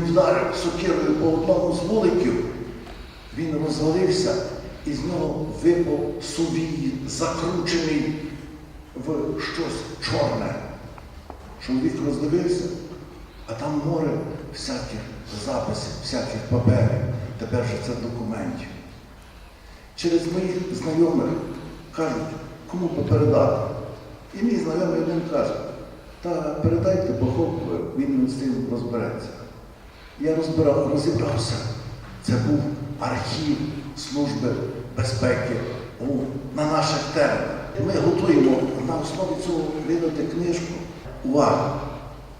вдарив сокирою по одному з вуликів, він розвалився і з нього випав сувій, закручений в щось чорне. Чоловік роздивився, а там море всяких записів, всяких паперів, тепер же це документів. Через моїх знайомих кажуть, кому попередати. І мій знайомий один каже, та передайте Богу, він з цим розбереться. Я розбирав, розібрався. Це був архів Служби безпеки на наших теренах. Ми готуємо на основі цього видати книжку. Увага!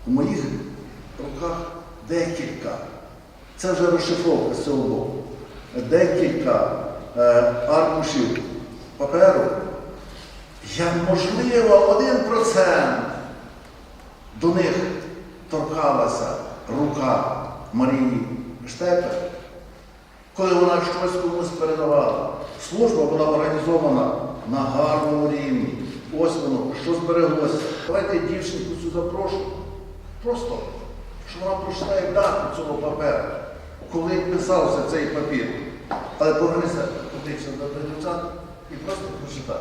У моїх руках декілька. Це вже розшифровка з цього боку. Декілька е, аркушів паперу. Як можливо, один процент до них торкалася рука Марії Штепер, коли вона щось комусь передавала. Служба була організована на гарному рівні. Ось воно, що збереглося. Давайте дівчинку цю запрошу. Просто, щоб вона прочитає дату цього паперу, коли писався цей папір. Але повернися потична до дівчат і просто прочитай.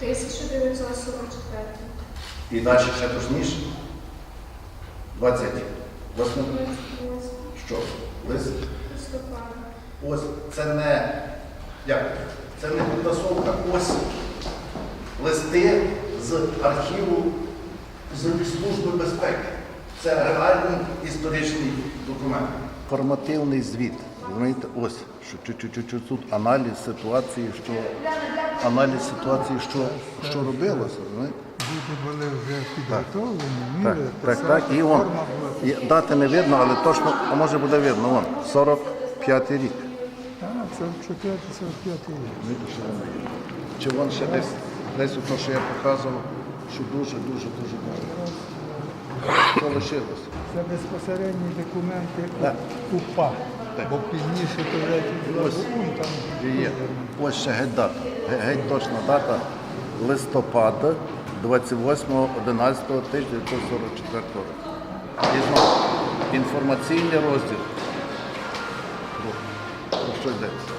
1944. І далі ще точніше. 28. 28 Що? Лист? Ось це не як? Це не підтасовка, ось листи з архіву з Служби безпеки. Це реальний історичний документ. Формативний звіт. Розумієте, ось що чуть-чуть тут аналіз ситуації, що аналіз ситуації, що, що робилося. розумієте? Діти були вже підготовлені, Так, міри, так, писали, так. І он. форма була. І дати не видно, але точно, а може буде видно. Вон, 45 рік. А, це в 4 45 рік. Чи вон ще десь, десь те, що я показував, що дуже, дуже, дуже багато. Що лишилося? Це безпосередні документи Так. УПА. Так. Бо пізніше то вже Ось. Там. Є, є. Ось ще геть дата. Ге- Геть точна дата листопада 28.11.1944 року. І знову інформаційний розділ. Про, що йдеться?